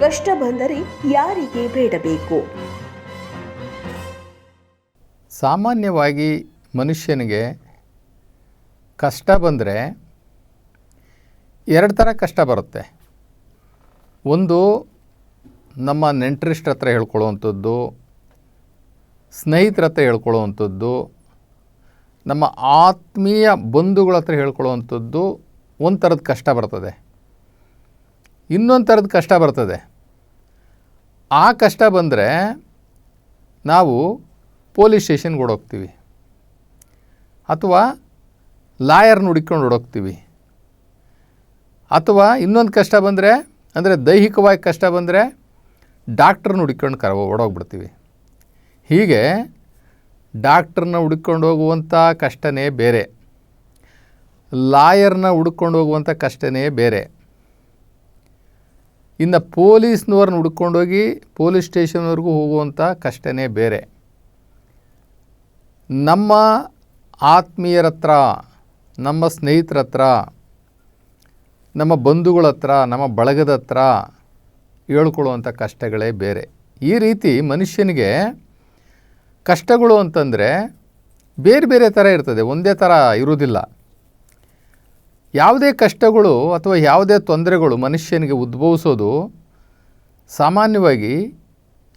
ಕಷ್ಟ ಬಂದರೆ ಯಾರಿಗೆ ಬೇಡಬೇಕು? ಸಾಮಾನ್ಯವಾಗಿ ಮನುಷ್ಯನಿಗೆ ಕಷ್ಟ ಬಂದರೆ ಎರಡು ಥರ ಕಷ್ಟ ಬರುತ್ತೆ. ಒಂದು ನಮ್ಮ ನೆಂಟರಿಷ್ಟ್ರ ಹತ್ರ ಹೇಳ್ಕೊಳ್ಳುವಂಥದ್ದು, ಸ್ನೇಹಿತರ ಹತ್ರ ಹೇಳ್ಕೊಳ್ಳುವಂಥದ್ದು, ನಮ್ಮ ಆತ್ಮೀಯ ಬಂಧುಗಳ ಹತ್ರ ಹೇಳ್ಕೊಳ್ಳುವಂಥದ್ದು ಒಂದು ಥರದ ಕಷ್ಟ ಬರ್ತದೆ. ಇನ್ನೊಂದು ಥರದ ಕಷ್ಟ ಬರ್ತದೆ. ಆ ಕಷ್ಟ ಬಂದರೆ ನಾವು ಪೊಲೀಸ್ ಸ್ಟೇಷನ್ಗೆ ಓಡೋಗ್ತೀವಿ. ಅಥವಾ ಲಾಯರ್ನ ಹುಡುಕೊಂಡು ಓಡೋಗ್ತೀವಿ. ಅಥವಾ ಇನ್ನೊಂದು ಕಷ್ಟ ಬಂದರೆ, ಅಂದರೆ ದೈಹಿಕವಾಗಿ ಕಷ್ಟ ಬಂದರೆ ಡಾಕ್ಟ್ರನ್ನ ಹುಡುಕೊಂಡು ಕರ ಓಡೋಗ್ಬಿಡ್ತೀವಿ. ಹೀಗೆ ಡಾಕ್ಟ್ರನ್ನ ಹುಡುಕೊಂಡು ಹೋಗುವಂಥ ಕಷ್ಟನೇ ಬೇರೆ. ಲಾಯರ್ನ ಹುಡುಕೊಂಡು ಹೋಗುವಂಥ ಕಷ್ಟನೇ ಬೇರೆ. ಇನ್ನು ಪೊಲೀಸ್ನವ್ರನ್ನ ಹುಡ್ಕೊಂಡೋಗಿ ಪೊಲೀಸ್ ಸ್ಟೇಷನ್ವರೆಗೂ ಹೋಗುವಂಥ ಕಷ್ಟನೇ ಬೇರೆ. ನಮ್ಮ ಆತ್ಮೀಯರ ಹತ್ರ ನಮ್ಮ ಸ್ನೇಹಿತರ ಹತ್ರ ನಮ್ಮ ಬಂಧುಗಳ ಹತ್ರ ನಮ್ಮ ಬಳಗದ ಹತ್ರ ಹೇಳ್ಕೊಳ್ಳುವಂಥ ಕಷ್ಟಗಳೇ ಬೇರೆ. ಈ ರೀತಿ ಮನುಷ್ಯನಿಗೆ ಕಷ್ಟಗಳು ಅಂತಂದರೆ ಬೇರೆ ಬೇರೆ ಥರ ಇರ್ತದೆ, ಒಂದೇ ಥರ ಇರುವುದಿಲ್ಲ. ಯಾವುದೇ ಕಷ್ಟಗಳು ಅಥವಾ ಯಾವುದೇ ತೊಂದರೆಗಳು ಮನುಷ್ಯನಿಗೆ ಉದ್ಭವಿಸೋದು ಸಾಮಾನ್ಯವಾಗಿ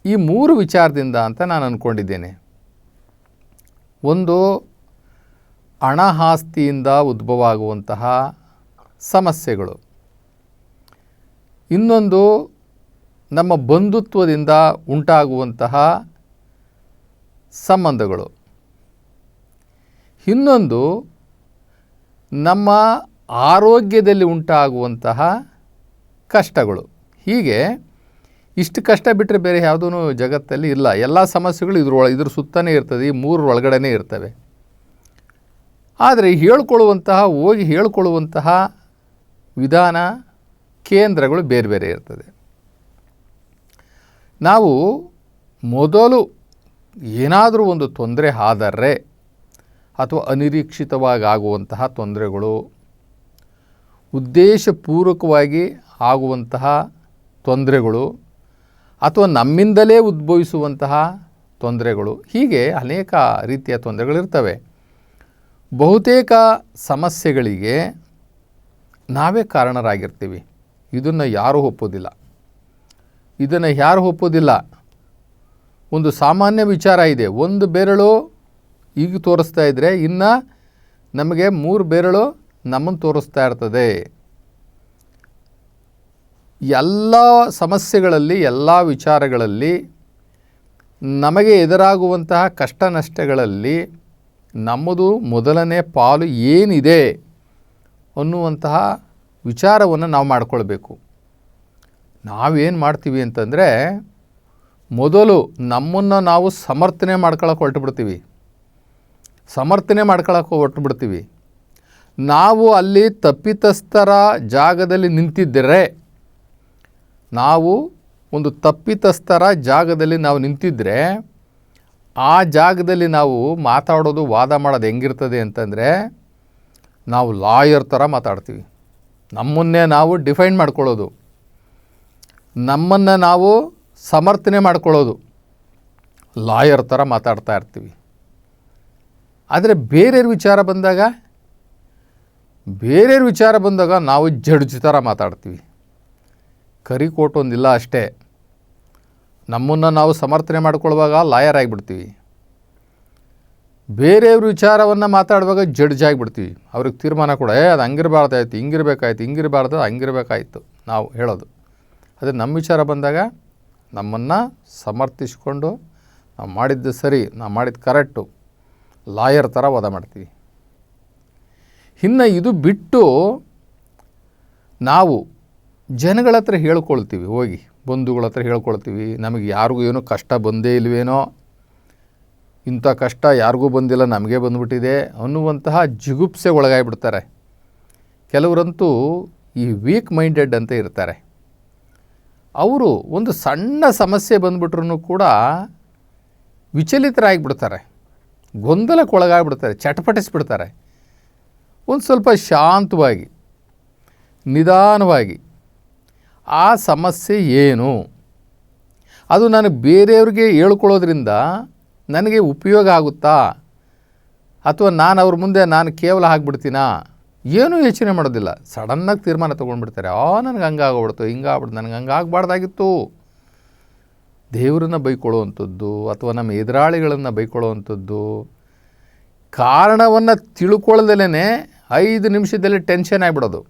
ಈ ಮೂರು ವಿಚಾರದಿಂದ ಅಂತ ನಾನು ಅಂದ್ಕೊಂಡಿದ್ದೇನೆ ಒಂದು ಹಣ ಆಸ್ತಿಯಿಂದ ಉದ್ಭವ ಆಗುವಂತಹ ಸಮಸ್ಯೆಗಳು. ಇನ್ನೊಂದು, ನಮ್ಮ ಬಂಧುತ್ವದಿಂದ ಉಂಟಾಗುವಂತಹ ಸಂಬಂಧಗಳು. ಇನ್ನೊಂದು, ನಮ್ಮ ಆರೋಗ್ಯದಲ್ಲಿ ಉಂಟಾಗುವಂತಹ ಕಷ್ಟಗಳು. ಹೀಗೆ ಇಷ್ಟು ಕಷ್ಟ ಬಿಟ್ಟರೆ ಬೇರೆ ಯಾವುದೂ ಜಗತ್ತಲ್ಲಿ ಇಲ್ಲ. ಎಲ್ಲ ಸಮಸ್ಯೆಗಳು ಇದ್ರೊಳ, ಇದ್ರ ಸುತ್ತನೇ ಇರ್ತದೆ. ಈ ಮೂರರ ಒಳಗಡೆನೇ ಇರ್ತವೆ. ಆದರೆ ಹೇಳ್ಕೊಳ್ಳುವಂತಹ, ಹೋಗಿ ಹೇಳ್ಕೊಳ್ಳುವಂತಹ ವಿಧಾನ, ಕೇಂದ್ರಗಳು ಬೇರೆ ಬೇರೆ ಇರ್ತದೆ. ನಾವು ಮೊದಲು ಏನಾದರೂ ಒಂದು ತೊಂದರೆ ಆದರೆ ಅಥವಾ ಅನಿರೀಕ್ಷಿತವಾಗಿ ಆಗುವಂತಹ ತೊಂದರೆಗಳು ಉದ್ದೇಶಪೂರ್ವಕವಾಗಿ ಆಗುವಂತಹ ತೊಂದರೆಗಳು ಅಥವಾ ನಮ್ಮಿಂದಲೇ ಉದ್ಭವಿಸುವಂತಹ ತೊಂದರೆಗಳು. ಹೀಗೆ ಅನೇಕ ರೀತಿಯ ತೊಂದರೆಗಳಿರ್ತವೆ. ಬಹುತೇಕ ಸಮಸ್ಯೆಗಳಿಗೆ ನಾವೇ ಕಾರಣರಾಗಿರ್ತೀವಿ. ಇದನ್ನು ಯಾರೂ ಒಪ್ಪೋದಿಲ್ಲ. ಇದನ್ನು ಯಾರು ಒಪ್ಪೋದಿಲ್ಲ. ಒಂದು ಸಾಮಾನ್ಯ ವಿಚಾರ ಇದೆ. ಒಂದು ಬೆರಳು ಈಗ ತೋರಿಸ್ತಾ ಇದ್ದರೆ ಇನ್ನು ನಮಗೆ ಮೂರು ಬೆರಳು ನಮ್ಮನ್ನು ತೋರಿಸ್ತಾ ಇರ್ತದೆ. ಎಲ್ಲ ಸಮಸ್ಯೆಗಳಲ್ಲಿ, ಎಲ್ಲ ವಿಚಾರಗಳಲ್ಲಿ, ನಮಗೆ ಎದುರಾಗುವಂತಹ ಕಷ್ಟ ನಷ್ಟಗಳಲ್ಲಿ ನಮ್ಮದು ಮೊದಲನೇ ಪಾಲು ಏನಿದೆ ಅನ್ನುವಂತಹ ವಿಚಾರವನ್ನು ನಾವು ಮಾಡಿಕೊಳ್ಬೇಕು. ನಾವೇನು ಮಾಡ್ತೀವಿ ಅಂತಂದರೆ, ಮೊದಲು ನಮ್ಮನ್ನು ನಾವು ಸಮರ್ಥನೆ ಮಾಡ್ಕೊಳಕ್ಕೆ ಹೊರಟು ಬಿಡ್ತೀವಿ ಸಮರ್ಥನೆ ಮಾಡ್ಕೊಳಕ್ಕೆ ಹೊರಟು ಬಿಡ್ತೀವಿ ನಾವು ಅಲ್ಲಿ ತಪ್ಪಿತಸ್ಥರ ಜಾಗದಲ್ಲಿ ನಿಂತಿದ್ದರೆ, ನಾವು ಒಂದು ತಪ್ಪಿತಸ್ಥರ ಜಾಗದಲ್ಲಿ ನಾವು ನಿಂತಿದ್ದರೆ ಆ ಜಾಗದಲ್ಲಿ ನಾವು ಮಾತಾಡೋದು, ವಾದ ಮಾಡೋದು ಹೆಂಗಿರ್ತದೆ ಅಂತಂದರೆ, ನಾವು ಲಾಯರ್ ಥರ ಮಾತಾಡ್ತೀವಿ. ನಮ್ಮನ್ನೇ ನಾವು ಡಿಫೈನ್ ಮಾಡ್ಕೊಳ್ಳೋದು. ನಮ್ಮನ್ನು ನಾವು ಸಮರ್ಥನೆ ಮಾಡ್ಕೊಳ್ಳೋದು. ಲಾಯರ್ ಥರ ಮಾತಾಡ್ತಾ ಇರ್ತೀವಿ. ಆದರೆ ಬೇರೆಯವ್ರ ವಿಚಾರ ಬಂದಾಗ ಬೇರೆಯವ್ರ ವಿಚಾರ ಬಂದಾಗ ನಾವು ಜಡ್ಜ್ ಥರ ಮಾತಾಡ್ತೀವಿ. ಕರಿ ಒಂದಿಲ್ಲ ಅಷ್ಟೇ. ನಮ್ಮನ್ನು ನಾವು ಸಮರ್ಥನೆ ಮಾಡ್ಕೊಳ್ಳುವಾಗ ಲಾಯರ್ ಆಗಿಬಿಡ್ತೀವಿ. ಬೇರೆಯವ್ರ ವಿಚಾರವನ್ನು ಮಾತಾಡುವಾಗ ಜಡ್ಜ್ ಆಗಿಬಿಡ್ತೀವಿ. ಅವ್ರಿಗೆ ತೀರ್ಮಾನ ಕೂಡ, ಏ, ಅದು ಹಂಗಿರಬಾರ್ದಾಯ್ತು ಹಿಂಗಿರ್ಬೇಕಾಯ್ತು, ಹಿಂಗಿರಬಾರ್ದು, ಹಂಗಿರಬೇಕಾಯ್ತು, ನಾವು ಹೇಳೋದು. ಅದೇ ನಮ್ಮ ವಿಚಾರ ಬಂದಾಗ ನಮ್ಮನ್ನು ಸಮರ್ಥಿಸ್ಕೊಂಡು ನಾವು ಮಾಡಿದ್ದು ಸರಿ, ನಾವು ಮಾಡಿದ್ದು ಕರೆಕ್ಟು, ಲಾಯರ್ ಥರ ವಾದ ಮಾಡ್ತೀವಿ. ಇನ್ನು ಇದು ಬಿಟ್ಟು ನಾವು ಜನಗಳ ಹತ್ರ ಹೇಳ್ಕೊಳ್ತೀವಿ, ಹೋಗಿ, ಬಂಧುಗಳ ಹತ್ರ ಹೇಳ್ಕೊಳ್ತೀವಿ, ನಮಗೆ ಯಾರಿಗೂ ಏನೋ ಕಷ್ಟ ಬಂದೇ ಇಲ್ವೇನೋ, ಇಂಥ ಕಷ್ಟ ಯಾರಿಗೂ ಬಂದಿಲ್ಲ, ನಮಗೆ ಬಂದ್ಬಿಟ್ಟಿದೆ ಅನ್ನುವಂತಹ ಜಿಗುಪ್ಸೆ ಒಳಗಾಗ್ಬಿಡ್ತಾರೆ. ಕೆಲವರಂತೂ ಈ ವೀಕ್ ಮೈಂಡೆಡ್ ಅಂತ ಇರ್ತಾರೆ. ಅವರು ಒಂದು ಸಣ್ಣ ಸಮಸ್ಯೆ ಬಂದ್ಬಿಟ್ರೂ ಕೂಡ ವಿಚಲಿತರಾಗಿಬಿಡ್ತಾರೆ ಗೊಂದಲಕ್ಕೆ ಒಳಗಾಗ್ಬಿಡ್ತಾರೆ ಚಟಪಟಿಸ್ಬಿಡ್ತಾರೆ. ಒಂದು ಸ್ವಲ್ಪ ಶಾಂತವಾಗಿ, ನಿಧಾನವಾಗಿ, ಆ ಸಮಸ್ಯೆ ಏನು? ಅದು ನಾನು ಬೇರೆಯವ್ರಿಗೆ ಹೇಳ್ಕೊಳ್ಳೋದ್ರಿಂದ ನನಗೆ ಉಪಯೋಗ ಆಗುತ್ತಾ? ಅಥವಾ ನಾನು ಅವ್ರ ಮುಂದೆ ನಾನು ಕೇವಲ ಹಾಕ್ಬಿಡ್ತೀನಾ? ಏನೂ ಯೋಚನೆ ಮಾಡೋದಿಲ್ಲ. ಸಡನ್ನಾಗಿ ತೀರ್ಮಾನ ತೊಗೊಂಡ್ಬಿಡ್ತಾರೆ. ಆ, ನನಗೆ ಹಂಗಾಗ್ಬಿಡ್ತು, ಹಿಂಗಾಗ್ಬಿಡ್ತು, ನನಗೆ ಹಂಗಾಗಬಾರ್ದಾಗಿತ್ತು. ದೇವರನ್ನ ಬೈಕೊಳ್ಳುವಂಥದ್ದು ಅಥವಾ ನಮ್ಮ ಎದುರಾಳಿಗಳನ್ನು ಬೈಕೊಳ್ಳುವಂಥದ್ದು ಕಾರಣವನ್ನು ತಿಳ್ಕೊಳ್ಳದಲೇ ಐದು ನಿಮಿಷದಲ್ಲಿ ಟೆನ್ಷನ್ ಆಗಿಬಿಡೋದು.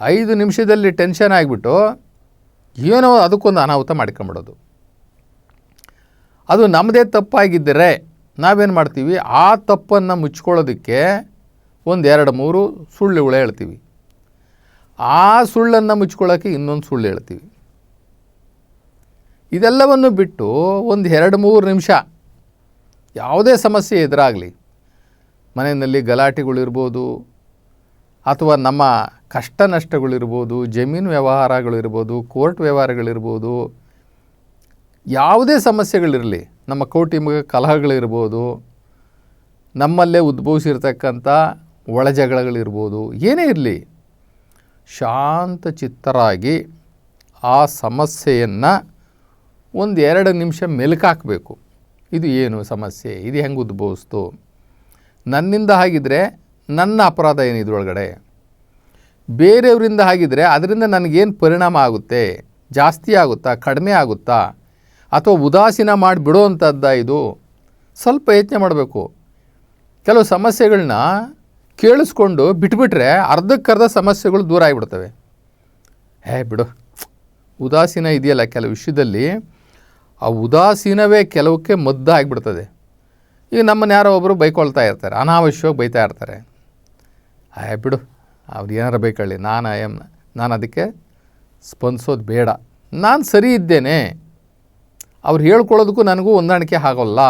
ಐದು ನಿಮಿಷದಲ್ಲಿ ಟೆನ್ಷನ್ ಆಗಿಬಿಟ್ಟು ಏನೋ ಅದಕ್ಕೊಂದು ಅನಾಹುತ ಮಾಡ್ಕೊಂಬಿಡೋದು. ಅದು ನಮ್ಮದೇ ತಪ್ಪಾಗಿದ್ದರೆ ನಾವೇನು ಮಾಡ್ತೀವಿ? ಆ ತಪ್ಪನ್ನು ಮುಚ್ಕೊಳ್ಳೋದಕ್ಕೆ ಒಂದು ಎರಡು ಮೂರು ಉಳೆ ಹೇಳ್ತೀವಿ. ಆ ಸುಳ್ಳನ್ನು ಮುಚ್ಕೊಳ್ಳೋಕ್ಕೆ ಇನ್ನೊಂದು ಸುಳ್ಳು ಹೇಳ್ತೀವಿ. ಇದೆಲ್ಲವನ್ನು ಬಿಟ್ಟು ಒಂದು ಎರಡು ಮೂರು ನಿಮಿಷ ಯಾವುದೇ ಸಮಸ್ಯೆ ಎದುರಾಗಲಿ ಮನೆಯಲ್ಲಿ ಗಲಾಟೆಗಳಿರ್ಬೋದು ಅಥವಾ ನಮ್ಮ ಕಷ್ಟ ನಷ್ಟಗಳಿರ್ಬೋದು ಜಮೀನು ವ್ಯವಹಾರಗಳಿರ್ಬೋದು, ಕೋರ್ಟ್ ವ್ಯವಹಾರಗಳಿರ್ಬೋದು, ಯಾವುದೇ ಸಮಸ್ಯೆಗಳಿರಲಿ, ನಮ್ಮ ಕೌಟುಂಬಿಕ ಕಲಹಗಳಿರ್ಬೋದು, ನಮ್ಮಲ್ಲೇ ಉದ್ಭವಿಸಿರ್ತಕ್ಕಂಥ ಒಳಜಗಳಗಳಿರ್ಬೋದು, ಏನೇ ಇರಲಿ, ಶಾಂತ ಚಿತ್ತರಾಗಿ ಆ ಸಮಸ್ಯೆಯನ್ನು ಒಂದು ಎರಡು ನಿಮಿಷ ಮೆಲುಕಾಕಬೇಕು. ಇದು ಏನು ಸಮಸ್ಯೆ? ಇದು ಹೆಂಗೆ ಉದ್ಭವಿಸ್ತು? ನನ್ನಿಂದ ಆಗಿದ್ದರೆ ನನ್ನ ಅಪರಾಧ ಏನು ಇದರೊಳಗಡೆ? ಬೇರೆಯವರಿಂದ ಆಗಿದ್ದರೆ ಅದರಿಂದ ನನಗೇನು ಪರಿಣಾಮ ಆಗುತ್ತೆ? ಜಾಸ್ತಿ ಆಗುತ್ತಾ? ಕಡಿಮೆ ಆಗುತ್ತಾ? ಅಥವಾ ಉದಾಸೀನ ಮಾಡಿ ಇದು? ಸ್ವಲ್ಪ ಯತ್ನೆ ಮಾಡಬೇಕು. ಕೆಲವು ಸಮಸ್ಯೆಗಳನ್ನ ಕೇಳಿಸ್ಕೊಂಡು ಬಿಟ್ಬಿಟ್ರೆ ಅರ್ಧಕ್ಕರ್ಧ ಸಮಸ್ಯೆಗಳು ದೂರ ಆಗಿಬಿಡ್ತವೆ. ಹೇ ಬಿಡು. ಉದಾಸೀನ ಇದೆಯಲ್ಲ ಕೆಲವು ವಿಷಯದಲ್ಲಿ, ಆ ಉದಾಸೀನವೇ ಕೆಲವಕ್ಕೆ ಮದ್ದು ಆಗಿಬಿಡ್ತದೆ. ಈಗ ನಮ್ಮನ್ನು ಯಾರೋ ಒಬ್ಬರು ಬೈಕೊಳ್ತಾ ಇರ್ತಾರೆ, ಅನಾವಶ್ಯವಾಗಿ ಬೈತಾ ಇರ್ತಾರೆ. ಆಯ್, ಬಿಡು, ಅವ್ರು ಏನಾರು ಬೈಕೊಳ್ಳಿ. ನಾನು ಐ ಎಂ ನಾನು ಅದಕ್ಕೆ ಸ್ಪಂದಿಸೋದು ಬೇಡ. ನಾನು ಸರಿ ಇದ್ದೇನೆ. ಅವ್ರು ಹೇಳ್ಕೊಳ್ಳೋದಕ್ಕೂ ನನಗೂ ಹೊಂದಾಣಿಕೆ ಆಗೋಲ್ಲ.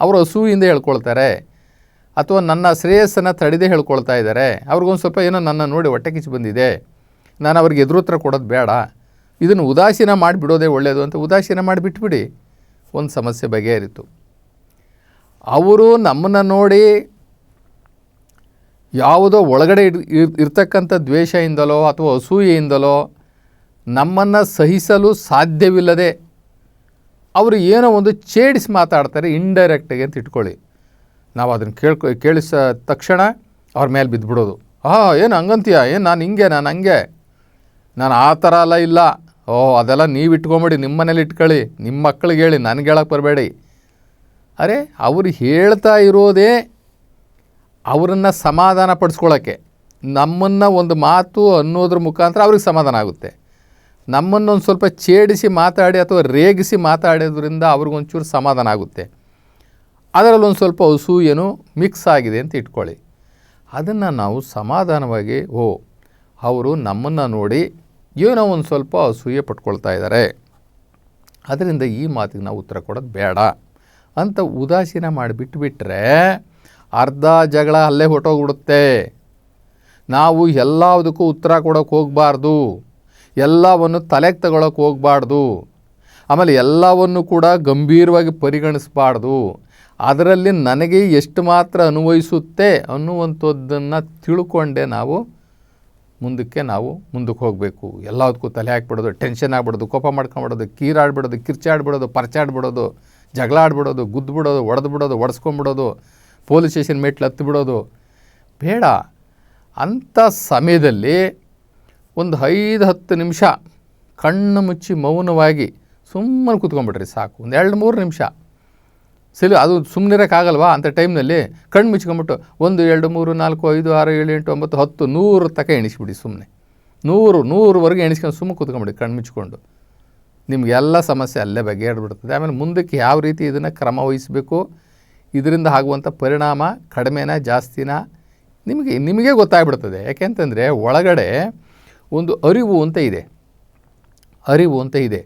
ಅವರು ಹಸುವಿಂದ ಹೇಳ್ಕೊಳ್ತಾರೆ. ಅಥವಾ ನನ್ನ ಶ್ರೇಯಸ್ಸನ್ನು ತಡೆದೇ ಹೇಳ್ಕೊಳ್ತಾ ಇದ್ದಾರೆ. ಅವ್ರಿಗೊಂದು ಸ್ವಲ್ಪ ಏನೋ ನನ್ನ ನೋಡಿ ಹೊಟ್ಟೆ ಕಿಚ್ಚು ಬಂದಿದೆ. ನಾನು ಅವ್ರಿಗೆ ಎದುರುತ್ತರ ಕೊಡೋದು ಬೇಡ. ಇದನ್ನು ಉದಾಸೀನ ಮಾಡಿಬಿಡೋದೇ ಒಳ್ಳೆಯದು ಅಂತ ಉದಾಸೀನ ಮಾಡಿಬಿಟ್ಬಿಡಿ. ಒಂದು ಸಮಸ್ಯೆ ಬಗೆಹರಿತು. ಅವರು ನಮ್ಮನ್ನು ನೋಡಿ ಯಾವುದೋ ಒಳಗಡೆ ಇರ್- ಇರ್- ಇರ್ತಕ್ಕಂಥ ದ್ವೇಷದಿಂದಲೋ ಅಥವಾ ಅಸೂಯೆಯಿಂದಲೋ ನಮ್ಮನ್ನು ಸಹಿಸಲು ಸಾಧ್ಯವಿಲ್ಲದೆ ಅವರು ಏನೋ ಒಂದು ಛೇಡಿಸಿ ಮಾತಾಡ್ತಾರೆ ಇಂಡೈರೆಕ್ಟಾಗಿ ಅಂತ ಇಟ್ಕೊಳ್ಳಿ. ನಾವು ಅದನ್ನು ಕೇಳ್ಕೊ, ಕೇಳಿಸ ತಕ್ಷಣ ಅವ್ರ ಮೇಲೆ ಬಿದ್ದುಬಿಡೋದು. ಹಾಂ ಏನು ಹಂಗಂತೀಯ? ಏನು ನಾನು ಹಿಂಗೆ, ನಾನು ಹಂಗೆ? ನಾನು ಆ ಥರ ಅಲ್ಲ ಇಲ್ಲ. ಓಹ್, ಅದೆಲ್ಲ ನೀವು ಇಟ್ಕೊಂಬಿಡಿ ನಿಮ್ಮ ಮನೇಲಿ ಇಟ್ಕೊಳ್ಳಿ. ನಿಮ್ಮ ಮಕ್ಕಳಿಗೆ ಹೇಳಿ, ನನಗೆ ಹೇಳಕ್ಕೆ ಬರಬೇಡಿ. ಅರೆ ಅವರು ಹೇಳ್ತಾ ಇರೋದೇ ಅವರನ್ನು ಸಮಾಧಾನ ಪಡಿಸ್ಕೊಳ್ಳೋಕ್ಕೆ ನಮ್ಮನ್ನು ಒಂದು ಮಾತು ಅನ್ನೋದ್ರ ಮುಖಾಂತರ ಅವ್ರಿಗೆ ಸಮಾಧಾನ ಆಗುತ್ತೆ. ನಮ್ಮನ್ನು ಒಂದು ಸ್ವಲ್ಪ ಛೇಡಿಸಿ ಮಾತಾಡಿ ಅಥವಾ ರೇಗಿಸಿ ಮಾತಾಡೋದ್ರಿಂದ ಅವ್ರಿಗೊಂಚೂರು ಸಮಾಧಾನ ಆಗುತ್ತೆ. ಅದರಲ್ಲೊಂದು ಸ್ವಲ್ಪ ಅಸೂಯೆನೂ ಮಿಕ್ಸ್ ಆಗಿದೆ ಅಂತ ಇಟ್ಕೊಳ್ಳಿ. ಅದನ್ನು ನಾವು ಸಮಾಧಾನವಾಗಿ, ಓ, ಅವರು ನಮ್ಮನ್ನು ನೋಡಿ ಏನೋ ಒಂದು ಸ್ವಲ್ಪ ಅಸೂಯೆ ಪಟ್ಕೊಳ್ತಾ ಇದ್ದಾರೆ ಅದರಿಂದ ಈ ಮಾತಿಗೆ ನಾವು ಉತ್ತರ ಕೊಡೋದು ಬೇಡ. ಅಂತ ಉದಾಸೀನ ಮಾಡಿ ಬಿಟ್ಟುಬಿಟ್ರೆ ಅರ್ಧ ಜಗಳ ಅಲ್ಲೇ ಹೊಟ್ಟೋಗ್ಬಿಡುತ್ತೆ ನಾವು ಎಲ್ಲದಕ್ಕೂ ಉತ್ತರ ಕೊಡೋಕೆ ಹೋಗಬಾರ್ದು. ಎಲ್ಲವನ್ನು ತಲೆಗೆ ತಗೊಳಕ್ಕೆ ಹೋಗಬಾರ್ದು. ಆಮೇಲೆ ಎಲ್ಲವನ್ನು ಕೂಡ ಗಂಭೀರವಾಗಿ ಪರಿಗಣಿಸಬಾರ್ದು. ಅದರಲ್ಲಿ ನನಗೆ ಎಷ್ಟು ಮಾತ್ರ ಅನ್ವಯಿಸುತ್ತೆ ಅನ್ನುವಂಥದ್ದನ್ನು ತಿಳ್ಕೊಂಡೆ ನಾವು ಮುಂದಕ್ಕೆ ನಾವು ಮುಂದಕ್ಕೆ ಹೋಗಬೇಕು. ಎಲ್ಲದಕ್ಕೂ ತಲೆ ಹಾಕ್ಬಿಡೋದು, ಟೆನ್ಷನ್ ಆಗ್ಬಿಡೋದು, ಕೋಪ ಮಾಡ್ಕೊಂಬಿಡೋದು, ಕೀರಾಡ್ಬಿಡೋದು, ಕಿರ್ಚಾಡ್ಬಿಡೋದು, ಪರ್ಚಾಡ್ಬಿಡೋದು. ಜಗಳ ಆಡ್ಬಿಡೋದು, ಗುದ್ದುಬಿಡೋದು ಒಡೆದು ಬಿಡೋದು ಒಡೆಸ್ಕೊಂಬಿಡೋದು, ಪೊಲೀಸ್ ಸ್ಟೇಷನ್ ಮೆಟ್ಲು ಹತ್ತು ಬಿಡೋದು ಬೇಡ. ಅಂಥ ಸಮಯದಲ್ಲಿ ಒಂದು ಐದು, ಹತ್ತು ನಿಮಿಷ ಕಣ್ಣು ಮುಚ್ಚಿ ಮೌನವಾಗಿ ಸುಮ್ಮನೆ ಕೂತ್ಕೊಂಡ್ಬಿಟ್ರಿ ಸಾಕು. ಒಂದು ಎರಡು, ಮೂರು ನಿಮಿಷ. ಸಿಲು, ಅದು ಸುಮ್ಮನಿರೋಕ್ಕಾಗಲ್ವಾ ಅಂಥ ಟೈಮ್ನಲ್ಲಿ ಕಣ್ಣು ಮುಚ್ಕೊಂಬಿಟ್ಟು ಒಂದು, ಎರಡು, ಮೂರು, ನಾಲ್ಕು, ಐದು, ಆರು, ಏಳು, ಎಂಟು, ಒಂಬತ್ತು, ಹತ್ತು, ನೂರು ತಕ ಎಣಿಸ್ಬಿಡಿ ಸುಮ್ಮನೆ ನೂರು, ನೂರುವರೆಗೆ ಎಣಿಸ್ಕೊಂಡು ಸುಮ್ಮನೆ ಕೂತ್ಕೊಂಬಿಡಿ ಕಣ್ಣು ಮುಚ್ಕೊಂಡು. ನಿಮಗೆಲ್ಲ ಸಮಸ್ಯೆ ಅಲ್ಲೇ ಬಗೆಹರಿಬಿಡ್ತದೆ ಆಮೇಲೆ ಮುಂದಕ್ಕೆ ಯಾವ ರೀತಿ ಇದನ್ನು ಕ್ರಮ ವಹಿಸಬೇಕು, ಇದರಿಂದ ಆಗುವಂಥ ಪರಿಣಾಮ ಕಡಿಮೆನಾ, ಜಾಸ್ತಿನಾ, ನಿಮಗೆ ನಿಮಗೆ ಗೊತ್ತಾಗ್ಬಿಡ್ತದೆ. ಯಾಕೆಂತಂದರೆ ಒಳಗಡೆ ಒಂದು ಅರಿವು ಅಂತ ಇದೆ. ಅರಿವು ಅಂತ ಇದೆ.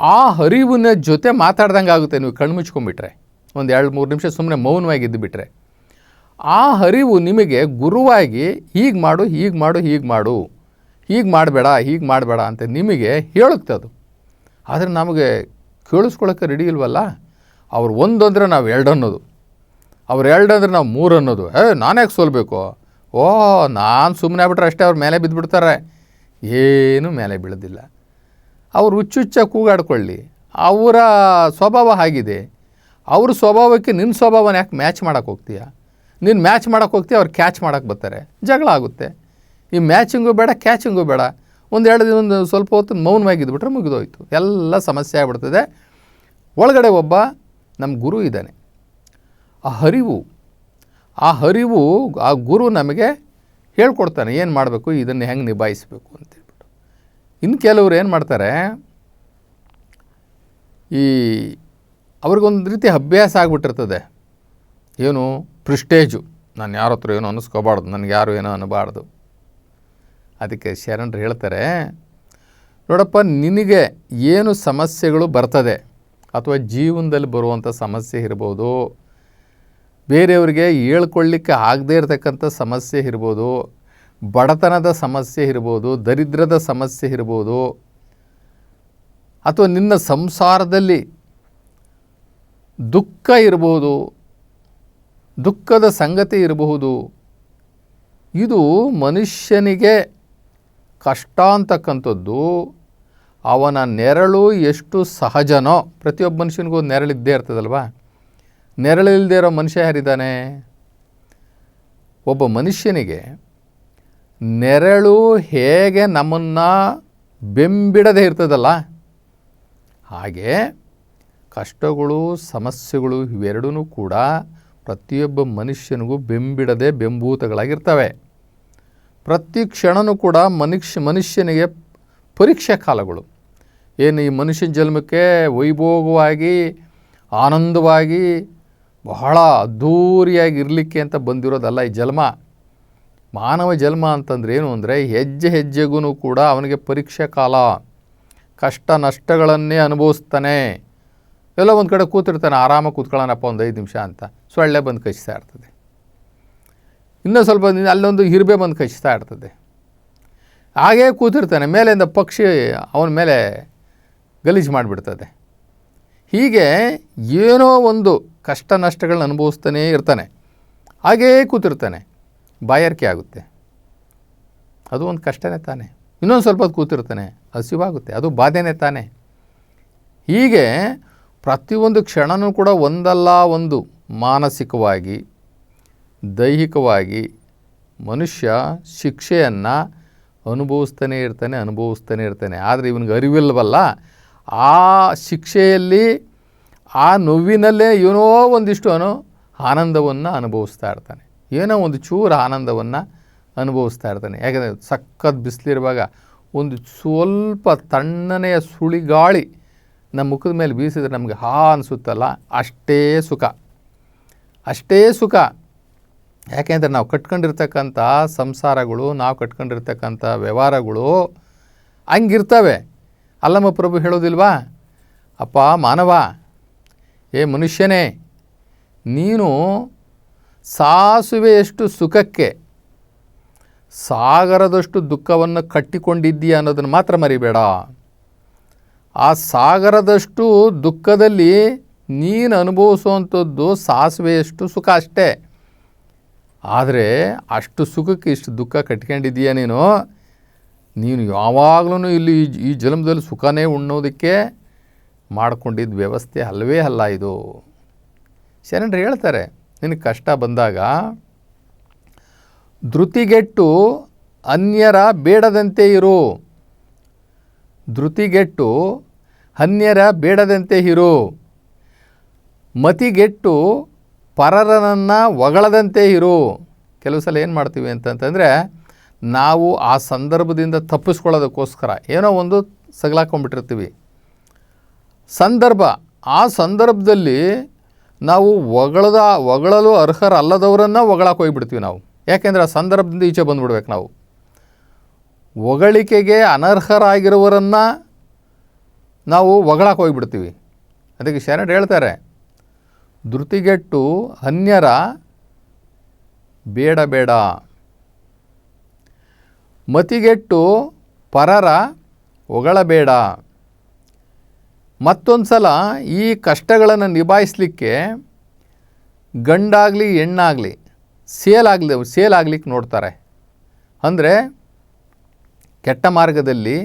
ಆ ಅರಿವಿನ ಜೊತೆ ಮಾತಾಡ್ದಂಗೆ ಆಗುತ್ತೆ ನೀವು ಕಣ್ಣು ಮುಚ್ಕೊಂಡ್ಬಿಟ್ರೆ. ಒಂದು ಎರಡು ಮೂರು ನಿಮಿಷ ಸುಮ್ಮನೆ ಮೌನವಾಗಿ ಇದ್ದುಬಿಟ್ರೆ ಆ ಅರಿವು ನಿಮಗೆ ಗುರುವಾಗಿ ಹೀಗೆ ಮಾಡು ಹೀಗೆ ಮಾಡು ಹೀಗೆ ಮಾಡು. ಹೀಗೆ ಮಾಡಬೇಡ ಹೀಗೆ ಮಾಡಬೇಡ ಅಂತ ನಿಮಗೆ ಹೇಳುತ್ತೆ ಅದು. ಆದರೆ ನಮಗೆ ಕೇಳಿಸ್ಕೊಳ್ಳೋಕ್ಕೆ ರೆಡಿ ಇಲ್ವಲ್ಲ? ಅವ್ರು ಒಂದು ನಾವು ಎರಡು ಅನ್ನೋದು. ಅವ್ರು ಎರಡು ಅಂದರೆ ನಾವು ಮೂರು ಅನ್ನೋದು. ಏ ನಾನ್ಯಾಕೆ ಸೋಲ್ಬೇಕು? ಓ, ನಾನು ಸುಮ್ಮನೆ ಆಗ್ಬಿಟ್ರೆ ಅಷ್ಟೇ ಅವ್ರ ಮೇಲೆ ಬಿದ್ದುಬಿಡ್ತಾರೆ ಏನು ಮೇಲೆ ಬೀಳೋದಿಲ್ಲ. ಅವ್ರು ಹುಚ್ಚುಚ್ಚ ಕೂಗಾಡ್ಕೊಳ್ಳಿ. ಅವರ ಸ್ವಭಾವ ಆಗಿದೆ ಅವ್ರ ಸ್ವಭಾವಕ್ಕೆ ನಿನ್ನ ಸ್ವಭಾವನ ಯಾಕೆ ಮ್ಯಾಚ್ ಮಾಡೋಕ್ಕೆ ಹೋಗ್ತೀಯ? ನೀನು ಮ್ಯಾಚ್ ಮಾಡೋಕ್ಕೆ ಹೋಗ್ತೀಯ? ಅವ್ರು ಕ್ಯಾಚ್ ಮಾಡೋಕ್ಕೆ ಬರ್ತಾರೆ. ಜಗಳ ಆಗುತ್ತೆ. ಈ ಮ್ಯಾಚಿಂಗು ಬೇಡ, ಕ್ಯಾಚಿಂಗು ಬೇಡ. ಒಂದು ಎರಡು ದಿನ, ಒಂದು ಸ್ವಲ್ಪ ಹೊತ್ತು ಮೌನವಾಗಿದ್ಬಿಟ್ರೆ ಮುಗಿದೋಯ್ತು. ಎಲ್ಲ ಸಮಸ್ಯೆ ಆಗ್ಬಿಡ್ತದೆ. ಒಳಗಡೆ ಒಬ್ಬ ನಮ್ಮ ಗುರು ಇದ್ದಾನೆ. ಆ ಹರಿವು ಆ ಹರಿವು, ಆ ಗುರು ನಮಗೆ ಹೇಳ್ಕೊಡ್ತಾನೆ, ಏನು ಮಾಡಬೇಕು, ಇದನ್ನು ಹೆಂಗೆ ನಿಭಾಯಿಸಬೇಕು ಅಂತೇಳ್ಬಿಟ್ಟು ಇನ್ನು ಕೆಲವರು ಏನು ಮಾಡ್ತಾರೆ, ಈ ಅವ್ರಿಗೊಂದು ರೀತಿ ಅಭ್ಯಾಸ ಆಗಿಬಿಟ್ಟಿರ್ತದೆ. ಏನು, ಪ್ರಿಸ್ಟೇಜು. ನಾನು ಯಾರ ಹತ್ರ ಏನೋ ಅನ್ನಿಸ್ಕೋಬಾರ್ದು ನನಗೆ ಯಾರು ಏನೋ ಅನ್ನಬಾರ್ದು ಅದಕ್ಕೆ ಶರಣರು ಹೇಳ್ತಾರೆ, ನೋಡಪ್ಪ, ನಿನಗೆ ಏನು ಸಮಸ್ಯೆಗಳು ಬರ್ತದೆ? ಅಥವಾ ಜೀವನದಲ್ಲಿ ಬರುವಂಥ ಸಮಸ್ಯೆ ಇರ್ಬೋದು, ಬೇರೆಯವರಿಗೆ ಹೇಳ್ಕೊಳ್ಳಿಕ್ಕೆ ಆಗದೇ ಇರತಕ್ಕಂಥ ಸಮಸ್ಯೆ ಇರ್ಬೋದು, ಬಡತನದ ಸಮಸ್ಯೆ ಇರ್ಬೋದು, ದರಿದ್ರದ ಸಮಸ್ಯೆ ಇರ್ಬೋದು, ಅಥವಾ ನಿನ್ನ ಸಂಸಾರದಲ್ಲಿ ದುಃಖ ಇರ್ಬೋದು, ದುಃಖದ ಸಂಗತಿ ಇರಬಹುದು ಇದು ಮನುಷ್ಯನಿಗೆ ಕಷ್ಟ ಅಂತಕ್ಕಂಥದ್ದು ಅವನ ನೆರಳು ಎಷ್ಟು ಸಹಜನೋ, ಪ್ರತಿಯೊಬ್ಬ ಮನುಷ್ಯನಿಗೂ ನೆರಳಿದ್ದೇ ಇರ್ತದಲ್ವ? ನೆರಳಿಲ್ಲದೆ ಇರೋ ಮನುಷ್ಯ ಯಾರಿದ್ದಾನೆ? ಒಬ್ಬ ಮನುಷ್ಯನಿಗೆ ನೆರಳು ಹೇಗೆ ನಮ್ಮನ್ನು ಬೆಂಬಿಡದೆ ಇರ್ತದಲ್ಲ? ಹಾಗೆ ಕಷ್ಟಗಳು, ಸಮಸ್ಯೆಗಳು ಇವೆರಡೂ ಕೂಡ ಪ್ರತಿಯೊಬ್ಬ ಮನುಷ್ಯನಿಗೂ ಬೆಂಬಿಡದೆ ಬೆಂಬೂತಗಳಾಗಿರ್ತವೆ. ಪ್ರತಿ ಕ್ಷಣನೂ ಕೂಡ ಮನುಷ್ಯ ಮನುಷ್ಯನಿಗೆ ಪರೀಕ್ಷಾ ಕಾಲಗಳು. ಏನು ಈ ಮನುಷ್ಯನ ಜನ್ಮಕ್ಕೆ ವೈಭೋಗವಾಗಿ, ಆನಂದವಾಗಿ, ಬಹಳ ಅದ್ಧೂರಿಯಾಗಿ ಇರಲಿಕ್ಕೆ ಅಂತ ಬಂದಿರೋದಲ್ಲ ಈ ಜನ್ಮ. ಮಾನವ ಜನ್ಮ ಅಂತಂದ್ರೆ ಏನು ಅಂದರೆ ಹೆಜ್ಜೆ ಹೆಜ್ಜೆಗೂ ಕೂಡ ಅವನಿಗೆ ಪರೀಕ್ಷೆ ಕಾಲ. ಕಷ್ಟ ನಷ್ಟಗಳನ್ನೇ ಅನುಭವಿಸ್ತಾನೆ. ಎಲ್ಲ ಒಂದು ಕಡೆ ಕೂತಿರ್ತಾನೆ ಆರಾಮಾಗಿ ಕೂತ್ಕೊಳ್ಳೋಣಪ್ಪ ಒಂದು ಐದು ನಿಮಿಷ ಅಂತ. ಸೊಳ್ಳೆ ಬಂದು ಕಚ್ತಾ ಇರ್ತದೆ. ಇನ್ನೂ ಸ್ವಲ್ಪ ಅಲ್ಲೊಂದು ಹಿರಿಬೆ ಬಂದು ಕಚ್ತಾ ಇರ್ತದೆ. ಹಾಗೇ ಕೂತಿರ್ತಾನೆ, ಮೇಲಿಂದ ಪಕ್ಷಿ ಅವನ ಮೇಲೆ ಗಲೀಜು ಮಾಡಿಬಿಡ್ತದೆ. ಹೀಗೆ ಏನೋ ಒಂದು ಕಷ್ಟ ನಷ್ಟಗಳನ್ನ ಅನುಭವಿಸ್ತಾನೇ ಇರ್ತಾನೆ. ಹಾಗೇ ಕೂತಿರ್ತಾನೆ, ಬಾಯಾರಿಕೆ ಆಗುತ್ತೆ. ಅದು ಒಂದು ಕಷ್ಟನೇ ತಾನೆ. ಇನ್ನೊಂದು ಸ್ವಲ್ಪ ಕೂತಿರ್ತಾನೆ, ಹಸಿವಾಗುತ್ತೆ, ಅದು ಬಾಧೆನೇ ತಾನೆ. ಹೀಗೆ ಪ್ರತಿಯೊಂದು ಕ್ಷಣನೂ ಕೂಡ ಒಂದಲ್ಲ ಒಂದು ಮಾನಸಿಕವಾಗಿ ದೈಹಿಕವಾಗಿ ಮನುಷ್ಯ ಶಿಕ್ಷೆಯನ್ನು ಅನುಭವಿಸ್ತಾನೆ ಇರ್ತಾನೆ ಅನುಭವಿಸ್ತಾನೆ ಇರ್ತಾನೆ. ಆದರೆ ಇವನಿಗೆ ಅರಿವಿಲ್ಲವಲ್ಲ ಆ ಶಿಕ್ಷೆಯಲ್ಲಿ, ಆ ನೋವಿನಲ್ಲೇ ಏನೋ ಒಂದಿಷ್ಟು ಅನು ಆನಂದವನ್ನು ಅನುಭವಿಸ್ತಾ ಇರ್ತಾನೆ. ಏನೋ ಒಂದು ಚೂರು ಆನಂದವನ್ನು ಅನುಭವಿಸ್ತಾ ಇರ್ತಾನೆ. ಯಾಕಂದರೆ ಸಖತ್ ಬಿಸಿಲಿರುವಾಗ ಒಂದು ಸ್ವಲ್ಪ ತಣ್ಣನೆಯ ಸುಳಿಗಾಳಿ ನಮ್ಮ ಮುಖದ ಮೇಲೆ ಬೀಸಿದ್ರೆ ನಮಗೆ ಹಾ ಅನಿಸುತ್ತಲ್ಲ? ಅಷ್ಟೇ ಸುಖ. ಅಷ್ಟೇ ಸುಖ. ಯಾಕೆಂದರೆ ನಾವು ಕಟ್ಕೊಂಡಿರ್ತಕ್ಕಂಥ ಸಂಸಾರಗಳು, ನಾವು ಕಟ್ಕೊಂಡಿರ್ತಕ್ಕಂಥ ವ್ಯವಹಾರಗಳು ಹಂಗಿರ್ತವೆ. ಅಲ್ಲಮ್ಮ ಪ್ರಭು ಹೇಳೋದಿಲ್ವಾ? ಅಪ್ಪ, ಮಾನವ, ಏ ಮನುಷ್ಯನೇ, ನೀನು ಸಾಸುವೆಯಷ್ಟು ಸುಖಕ್ಕೆ, ಸಾಗರದಷ್ಟು ದುಃಖವನ್ನು ಕಟ್ಟಿಕೊಂಡಿದ್ದೀಯ ಅನ್ನೋದನ್ನು ಮಾತ್ರ ಮರಿಬೇಡ. ಆ ಸಾಗರದಷ್ಟು ದುಃಖದಲ್ಲಿ ನೀನು ಅನುಭವಿಸುವಂಥದ್ದು ಸಾಸುವೆಯಷ್ಟು ಸುಖ ಅಷ್ಟೇ. ಆದರೆ ಅಷ್ಟು ಸುಖಕ್ಕೆ ಇಷ್ಟು ದುಃಖ ಕಟ್ಕೊಂಡಿದ್ದೀಯ ನೀನು? ನೀನು ಯಾವಾಗಲೂ ಇಲ್ಲಿ ಈ- ಜನ್ಮದಲ್ಲಿ ಸುಖನೇ ಉಣ್ಣೋದಕ್ಕೆ ಮಾಡಿಕೊಂಡಿದ್ದ ವ್ಯವಸ್ಥೆ ಅಲ್ಲವೇ ಅಲ್ಲ ಇದು. ಶರಣರು ಹೇಳ್ತಾರೆ, ನಿನಗೆ ಕಷ್ಟ ಬಂದಾಗ ಧೃತಿಗೆಟ್ಟು ಅನ್ಯರ ಬೇಡದಂತೆ ಇರು. ಧೃತಿಗೆಟ್ಟು ಅನ್ಯರ ಬೇಡದಂತೆ ಇರು. ಮತಿಗೆಟ್ಟು ಪರರನನ್ನು ಒಗಳದಂತೆ ಇರು. ಕೆಲವು ಸಲ ಏನು ಮಾಡ್ತೀವಿ ಅಂತಂತಂದರೆ, ನಾವು ಆ ಸಂದರ್ಭದಿಂದ ತಪ್ಪಿಸ್ಕೊಳ್ಳೋದಕ್ಕೋಸ್ಕರ ಏನೋ ಒಂದು ಸಗಲಾಕೊಂಡ್ಬಿಟ್ಟಿರ್ತೀವಿ. ಸಂದರ್ಭ, ಆ ಸಂದರ್ಭದಲ್ಲಿ ನಾವು ಒಗಳದ ಒಗಳಲು ಅರ್ಹರಲ್ಲದವರನ್ನು ಒಗಳಕ್ಕೆ ಹೋಗಿಬಿಡ್ತೀವಿ ನಾವು. ಯಾಕೆಂದರೆ ಆ ಸಂದರ್ಭದಿಂದ ಈಚೆ ಬಂದುಬಿಡ್ಬೇಕು ನಾವು. ಒಗಳಿಕೆಗೆ ಅನರ್ಹರಾಗಿರುವರನ್ನು ನಾವು ಒಗಳಕ್ಕೆ ಹೋಗಿಬಿಡ್ತೀವಿ. ಅದಕ್ಕೆ ಶರಣರು ಹೇಳ್ತಾರೆ ಧೃತಿಗೆಟ್ಟು ಅನ್ಯರ ಬೇಡ ಬೇಡ. ಮತಿಗೆಟ್ಟು ಪರರ ಹೊಗಳಬೇಡ ಮತ್ತೊಂದು ಸಲ ಈ ಕಷ್ಟಗಳನ್ನು ನಿಭಾಯಿಸಲಿಕ್ಕೆ ಗಂಡಾಗಲಿ, ಹೆಣ್ಣಾಗಲಿ ಸೇಲ್ ಆಗಲಿ ಸೇಲ್ ನೋಡ್ತಾರೆ. ಅಂದರೆ ಕೆಟ್ಟ ಮಾರ್ಗದಲ್ಲಿ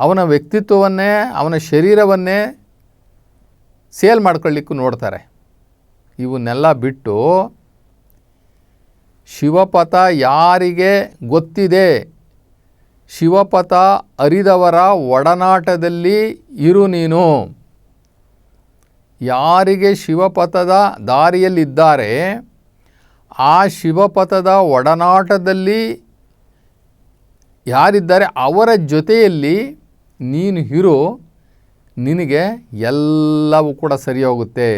ಅವನ ವ್ಯಕ್ತಿತ್ವವನ್ನೇ, ಅವನ ಶರೀರವನ್ನೇ ಸೇಲ್ ಮಾಡ್ಕೊಳ್ಳಿಕ್ಕೂ ನೋಡ್ತಾರೆ. ಇವನ್ನೆಲ್ಲ ಬಿಟ್ಟು ಶಿವಪಥ ಯಾರಿಗೆ ಗೊತ್ತಿದೆ? ಶಿವಪಥ ಅರಿದವರ ಒಡನಾಟದಲ್ಲಿ ಇರು ನೀನು. ಯಾರಿಗೆ ಶಿವಪಥದ ದಾರಿಯಲ್ಲಿದ್ದಾರೆ? ಆ ಶಿವಪಥದ ಒಡನಾಟದಲ್ಲಿ ಯಾರಿದ್ದಾರೆ? ಅವರ ಜೊತೆಯಲ್ಲಿ ನೀನು ಇರು. ನಿನಗೆ ಎಲ್ಲವೂ ಕೂಡ ಸರಿ ಹೋಗುತ್ತೆ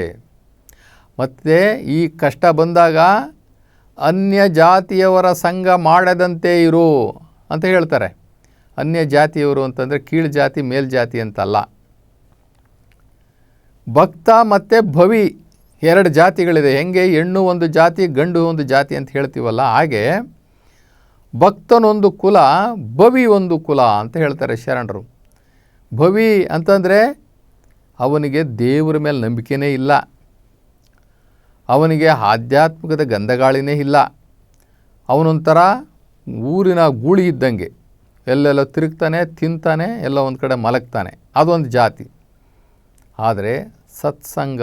ಮತ್ತು ಈ ಕಷ್ಟ ಬಂದಾಗ ಅನ್ಯ ಜಾತಿಯವರ ಸಂಘ ಮಾಡದಂತೆ ಇರು ಅಂತ ಹೇಳ್ತಾರೆ. ಅನ್ಯ ಜಾತಿಯವರು ಅಂತಂದರೆ ಕೀಳು ಜಾತಿ ಮೇಲ್ಜಾತಿ ಅಂತಲ್ಲ. ಭಕ್ತ ಮತ್ತು ಭವಿ ಎರಡು ಜಾತಿಗಳಿದೆ. ಹೆಂಗೆ? ಹೆಣ್ಣು ಒಂದು ಜಾತಿ, ಗಂಡು ಒಂದು ಜಾತಿ ಅಂತ ಹೇಳ್ತೀವಲ್ಲ. ಹಾಗೆ ಭಕ್ತನೊಂದು ಕುಲ ಭವಿ ಒಂದು ಕುಲ ಅಂತ ಹೇಳ್ತಾರೆ ಶರಣರು. ಭವಿ ಅಂತಂದರೆ ಅವನಿಗೆ ದೇವರ ಮೇಲೆ ನಂಬಿಕೆನೇ ಇಲ್ಲ. ಅವನಿಗೆ ಆಧ್ಯಾತ್ಮಿಕದ ಗಂಧಗಾಳಿನೇ ಇಲ್ಲ. ಅವನೊಂಥರ ಊರಿನ ಗೂಳಿ ಇದ್ದಂಗೆ. ಎಲ್ಲೆಲ್ಲ ತಿರುಗ್ತಾನೆ, ತಿಂತಾನೆ, ಎಲ್ಲ ಒಂದು ಕಡೆ ಮಲಗ್ತಾನೆ. ಅದೊಂದು ಜಾತಿ. ಆದರೆ ಸತ್ಸಂಗ,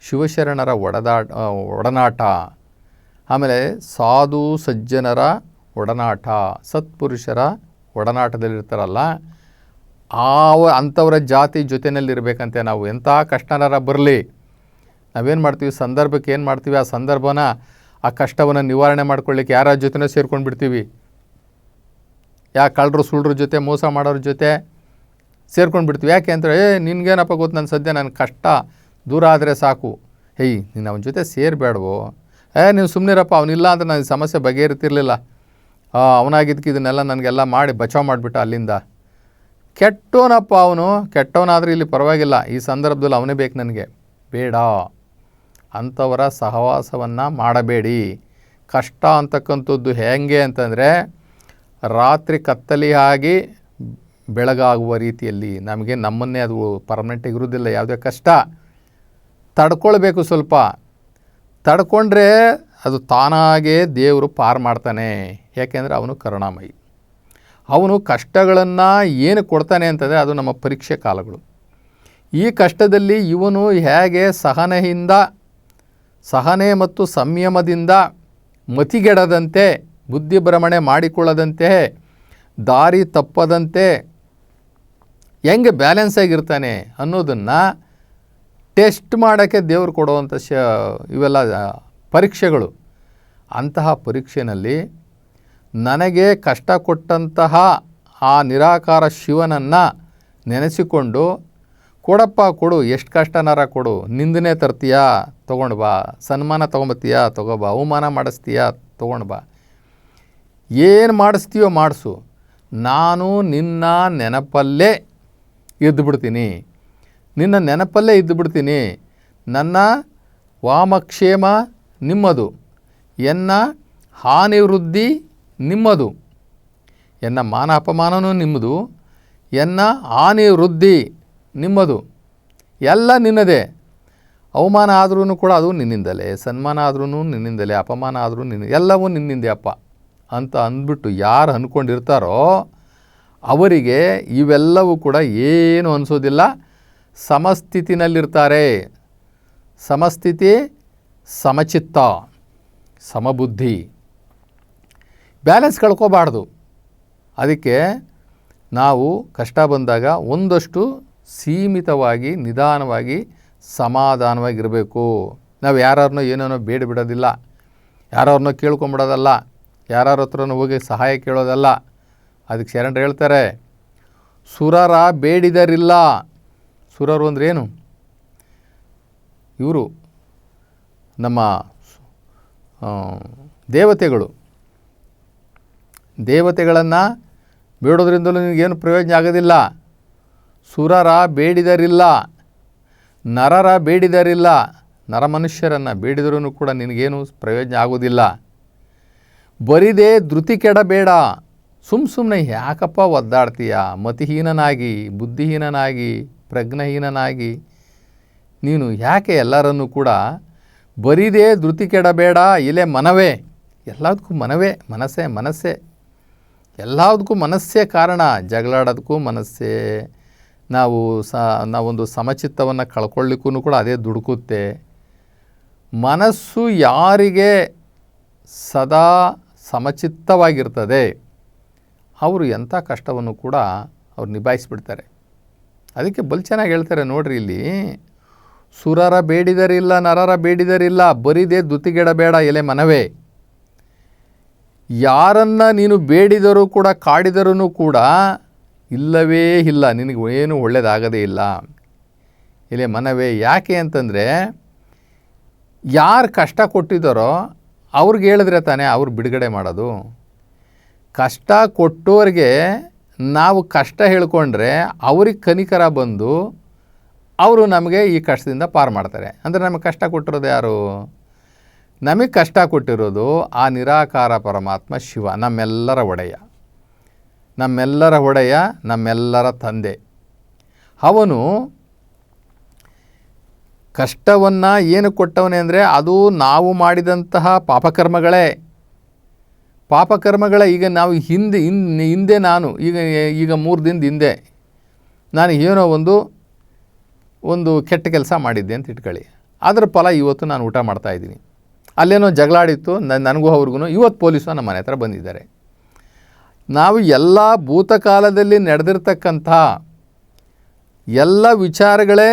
ಶಿವಶರಣರ ಒಡದಾಟ ಒಡನಾಟ, ಆಮೇಲೆ ಸಾಧು ಸಜ್ಜನರ ಒಡನಾಟ, ಸತ್ಪುರುಷರ ಒಡನಾಟದಲ್ಲಿರ್ತಾರಲ್ಲ ಆವ ಅಂಥವರ ಜಾತಿ ಜೊತೆಯಲ್ಲಿರಬೇಕಂತೆ ನಾವು. ಎಂಥ ಕಷ್ಟನಾರ ಬರಲಿ. ನಾವೇನು ಮಾಡ್ತೀವಿ? ಸಂದರ್ಭಕ್ಕೆ ಏನು ಮಾಡ್ತೀವಿ? ಆ ಸಂದರ್ಭನ, ಆ ಕಷ್ಟವನ್ನು ನಿವಾರಣೆ ಮಾಡ್ಕೊಳ್ಳಿಕ್ಕೆ ಯಾರ ಜೊತೆನೇ ಸೇರ್ಕೊಂಡು ಬಿಡ್ತೀವಿ ಯಾ ಕಳ್ಳರು ಸುಳ್ಳರ ಜೊತೆ, ಮೋಸ ಮಾಡೋರ ಜೊತೆ ಸೇರ್ಕೊಂಡು ಬಿಡ್ತೀವಿ ಯಾಕೆ ಅಂದರೆ, ಏ, ನಿನಗೇನಪ್ಪ ಗೊತ್ತು? ನನ್ನ ಸದ್ಯ ನನ್ನ ಕಷ್ಟ ದೂರ ಆದರೆ ಸಾಕು. ಹೇಯ್, ನೀನು ಅವನ ಜೊತೆ ಸೇರಬೇಡವೋ ಏ, ನೀವು ಸುಮ್ಮನಿರಪ್ಪ ಅವನಿಲ್ಲ ಅಂದರೆ ನನ್ನ ಸಮಸ್ಯೆ ಬಗೆಹರಿತಿರ್ಲಿಲ್ಲ. ಅವನಾಗಿದ್ದಕ್ಕೆ ಇದನ್ನೆಲ್ಲ ನನಗೆಲ್ಲ ಮಾಡಿ ಬಚಾವ್ ಮಾಡಿಬಿಟ್ಟ ಅಲ್ಲಿಂದ. ಕೆಟ್ಟವನಪ್ಪ ಅವನು. ಕೆಟ್ಟವನಾದರೆ ಇಲ್ಲಿ ಪರವಾಗಿಲ್ಲ. ಈ ಸಂದರ್ಭದಲ್ಲಿ ಅವನೇ ಬೇಕು ನನಗೆ. ಬೇಡ. ಅಂಥವರ ಸಹವಾಸವನ್ನು ಮಾಡಬೇಡಿ. ಕಷ್ಟ ಅಂತಕ್ಕಂಥದ್ದು ಹೇಗೆ ಅಂತಂದರೆ, ರಾತ್ರಿ ಕತ್ತಲೆಯಾಗಿ ಬೆಳಗಾಗುವ ರೀತಿಯಲ್ಲಿ. ನಮಗೆ ನಮ್ಮನ್ನೇ ಅದು ಪರ್ಮನೆಂಟಾಗಿ ಇರೋದಿಲ್ಲ ಯಾವುದೇ ಕಷ್ಟ. ತಡ್ಕೊಳ್ಬೇಕು ಸ್ವಲ್ಪ. ತಡ್ಕೊಂಡ್ರೆ ಅದು ತಾನಾಗೇ ದೇವರು ಪಾರು ಮಾಡ್ತಾನೆ. ಯಾಕೆಂದರೆ ಅವನು ಕರುಣಾಮಯಿ. ಅವನು ಕಷ್ಟಗಳನ್ನು ಏನು ಕೊಡ್ತಾನೆ ಅಂತಂದರೆ ಅದು ನಮ್ಮ ಪರೀಕ್ಷೆ ಕಾಲಗಳು. ಈ ಕಷ್ಟದಲ್ಲಿ ಇವನು ಹೇಗೆ ಸಹನೆಯಿಂದ, ಸಹನೆ ಮತ್ತು ಸಂಯಮದಿಂದ ಮತಿಗೆಡದಂತೆ ಬುದ್ಧಿಭ್ರಮಣೆ ಮಾಡಿಕೊಳ್ಳದಂತೆ, ದಾರಿ ತಪ್ಪದಂತೆ ಹೆಂಗೆ ಬ್ಯಾಲೆನ್ಸ್ ಆಗಿರ್ತಾನೆ ಅನ್ನೋದನ್ನು ಟೆಸ್ಟ್ ಮಾಡೋಕ್ಕೆ ದೇವರು ಕೊಡುವಂಥ ಶ ಇವೆಲ್ಲ, ಪರೀಕ್ಷೆಗಳು. ಅಂತಹ ಪರೀಕ್ಷೆಯಲ್ಲಿ ನನಗೆ ಕಷ್ಟ ಕೊಟ್ಟಂತಹ ಆ ನಿರಾಕಾರ ಶಿವನನ್ನು ನೆನೆಸಿಕೊಂಡು, ಕೊಡಪ್ಪ, ಕೊಡು, ಎಷ್ಟು ಕಷ್ಟನಾರ ಕೊಡು, ನಿಂದನೆ ತರ್ತೀಯಾ, ತೊಗೊಂಡು ಬಾ, ಸನ್ಮಾನ ತೊಗೊಂಬತ್ತೀಯಾ, ತೊಗೊಬಾ, ಅವಮಾನ ಮಾಡಿಸ್ತೀಯಾ, ತೊಗೊಂಡು ಬಾ. ಏನು ಮಾಡಿಸ್ತೀಯೋ ಮಾಡಿಸು. ನಾನು ನಿನ್ನ ನೆನಪಲ್ಲೇ ಎದ್ದುಬಿಡ್ತೀನಿ ನಿನ್ನ ನೆನಪಲ್ಲೇ ಇದ್ದು ಬಿಡ್ತೀನಿ ನನ್ನ ವಾಮಕ್ಷೇಮ ನಿಮ್ಮದು. ಎನ್ನ ಹಾನಿ ವೃದ್ಧಿ ನಿಮ್ಮದು. ಎನ್ನ ಮಾನ ಅಪಮಾನನೂ ನಿಮ್ಮದು. ಎನ್ನ ಹಾನಿ ವೃದ್ಧಿ ನಿಮ್ಮದು. ಎಲ್ಲ ನಿನ್ನದೇ. ಅವಮಾನ ಆದ್ರೂ ಕೂಡ ಅದು ನಿನ್ನಿಂದಲೇ. ಸನ್ಮಾನ ಆದ್ರೂ ನಿನ್ನಿಂದಲೇ. ಅಪಮಾನ ಆದರೂ ನಿನ್ನ, ಎಲ್ಲವೂ ನಿನ್ನಿಂದೆ ಅಪ್ಪ ಅಂತ ಅಂದ್ಬಿಟ್ಟು ಯಾರು ಅಂದ್ಕೊಂಡಿರ್ತಾರೋ ಅವರಿಗೆ ಇವೆಲ್ಲವೂ ಕೂಡ ಏನು ಅನಿಸೋದಿಲ್ಲ. ಸಮಸ್ಥಿತಿನಲ್ಲಿರ್ತಾರೆ. ಸಮಸ್ಥಿತಿ ಸಮಚಿತ್ತ, ಸಮಬುದ್ಧಿ. ಬ್ಯಾಲೆನ್ಸ್ ಕಳ್ಕೋಬಾರ್ದು. ಅದಕ್ಕೆ ನಾವು ಕಷ್ಟ ಬಂದಾಗ ಒಂದಷ್ಟು ಸೀಮಿತವಾಗಿ, ನಿಧಾನವಾಗಿ ಸಮಾಧಾನವಾಗಿರಬೇಕು. ನಾವು ಯಾರನ್ನೋ ಏನೇನೋ ಬೇಡ ಬಿಡೋದಿಲ್ಲ. ಕೇಳ್ಕೊಂಬಿಡೋದಲ್ಲ ಯಾರ್ಯಾರ ಹತ್ರನೂ ಹೋಗಿ ಸಹಾಯ ಕೇಳೋದಲ್ಲ. ಅದಕ್ಕೆ ಶರಣರು ಹೇಳ್ತಾರೆ, ಸುರರ ಬೇಡಿದರಿಲ್ಲ. ಸುರರು ಅಂದ್ರೇನು ಇವರು ನಮ್ಮ ದೇವತೆಗಳು. ದೇವತೆಗಳನ್ನು ಬೇಡೋದ್ರಿಂದಲೂ ನಿನಗೇನು ಪ್ರಯೋಜನ ಆಗೋದಿಲ್ಲ. ಸುರರ ಬೇಡಿದರಿಲ್ಲ. ನರರ ಬೇಡಿದರಿಲ್ಲ. ನರಮನುಷ್ಯರನ್ನು ಬೇಡಿದರೂ ಕೂಡ ನಿನಗೇನು ಪ್ರಯೋಜನ ಆಗೋದಿಲ್ಲ. ಬರಿದೇ ಧೃತಿ ಕೆಡಬೇಡ. ಸುಮ್ಮ ಸುಮ್ಮನೆ ಯಾಕಪ್ಪ ಒದ್ದಾಡ್ತೀಯ? ಮತಿಹೀನನಾಗಿ, ಬುದ್ಧಿಹೀನನಾಗಿ, ಪ್ರಜ್ಞಹೀನನಾಗಿ. ನೀನು ಯಾಕೆ ಎಲ್ಲರನ್ನೂ ಕೂಡ ಬರೀದೇ ಧೃತಿ ಕೆಡಬೇಡ? ಇಲೆ ಮನವೇ. ಎಲ್ಲದಕ್ಕೂ ಮನವೇ, ಮನಸ್ಸೇ ಮನಸ್ಸೇ. ಎಲ್ಲದಕ್ಕೂ ಮನಸ್ಸೇ ಕಾರಣ, ಜಗಳಾಡೋದಕ್ಕೂ ಮನಸ್ಸೇ. ನಾವು ಸ, ನಾವೊಂದು ಸಮಚಿತ್ತವನ್ನು ಕಳ್ಕೊಳ್ಳಿಕ್ಕೂ ಕೂಡ ಅದೇ ದುಡುಕುತ್ತೆ. ಮನಸ್ಸು ಯಾರಿಗೆ ಸದಾ ಸಮಚಿತ್ತವಾಗಿರ್ತದೆ, ಅವರು ಎಂಥ ಕಷ್ಟವನ್ನು ಕೂಡ ಅವ್ರು ನಿಭಾಯಿಸಿಬಿಡ್ತಾರೆ. ಅದಕ್ಕೆ ಬಲ್ ಚೆನ್ನಾಗಿ ಹೇಳ್ತಾರೆ ನೋಡ್ರಿ ಇಲ್ಲಿ, ಸುರರ ಬೇಡಿದರಿಲ್ಲ, ನರರ ಬೇಡಿದರಿಲ್ಲ, ಬರಿದೇ ದುತಿಗೆಡಬೇಡ ಎಲೆ ಮನವೇ. ಯಾರನ್ನ ನೀನು ಬೇಡಿದರೂ ಕೂಡ ಕಾಡಿದರೂ ಕೂಡ ಇಲ್ಲವೇ ಇಲ್ಲ. ನಿನಗೆ ಏನು ಒಳ್ಳೆಯದಾಗದೇ ಇಲ್ಲ. ಇಲ್ಲಿ ಮನವೇ, ಯಾಕೆ ಅಂತಂದರೆ ಯಾರು ಕಷ್ಟ ಕೊಟ್ಟಿದ್ದಾರೋ ಅವ್ರಿಗೆ ಹೇಳಿದ್ರೆ ತಾನೇ ಅವ್ರು ಬಿಡುಗಡೆ ಮಾಡೋದು. ಕಷ್ಟ ಕೊಟ್ಟೋರಿಗೆ ನಾವು ಕಷ್ಟ ಹೇಳ್ಕೊಂಡ್ರೆ ಅವ್ರಿಗೆ ಕನಿಕರ ಬಂದು ಅವರು ನಮಗೆ ಈ ಕಷ್ಟದಿಂದ ಪಾರು ಮಾಡ್ತಾರೆ. ಅಂದರೆ ನಮಗೆ ಕಷ್ಟ ಕೊಟ್ಟಿರೋದು ಯಾರು? ನಮಗೆ ಕಷ್ಟ ಕೊಟ್ಟಿರೋದು ಆ ನಿರಾಕಾರ ಪರಮಾತ್ಮ ಶಿವ, ನಮ್ಮೆಲ್ಲರ ಒಡೆಯ. ನಮ್ಮೆಲ್ಲರ ಒಡೆಯ, ನಮ್ಮೆಲ್ಲರ ತಂದೆ. ಅವನು ಕಷ್ಟವನ್ನು ಏನು ಕೊಟ್ಟವನೇ ಅಂದರೆ ಅದು ನಾವು ಮಾಡಿದಂತಹ ಪಾಪಕರ್ಮಗಳೇ. ಪಾಪಕರ್ಮಗಳೇ ಈಗ ನಾವು ಹಿಂದೆ ಹಿಂದೆ ನಾನು, ಈಗ ಈಗ ಮೂರು ದಿನದ ಹಿಂದೆ ನಾನು ಏನೋ ಒಂದು ಒಂದು ಕೆಟ್ಟ ಕೆಲಸ ಮಾಡಿದ್ದೆ ಅಂತ ಇಟ್ಕೊಳ್ಳಿ. ಅದರ ಫಲ ಇವತ್ತು ನಾನು ಊಟ ಮಾಡ್ತಾಯಿದ್ದೀನಿ ಅಲ್ಲೇನೋ ಜಗಳಾಡಿತ್ತು ನನಗೂ ಅವ್ರಿಗೂ ಇವತ್ತು ಪೊಲೀಸರು ನಮ್ಮ ಮನೆ ಹತ್ರ ಬಂದಿದ್ದಾರೆ. ನಾವು ಎಲ್ಲ ಭೂತಕಾಲದಲ್ಲಿ ನಡೆದಿರ್ತಕ್ಕಂಥ ಎಲ್ಲ ವಿಚಾರಗಳೇ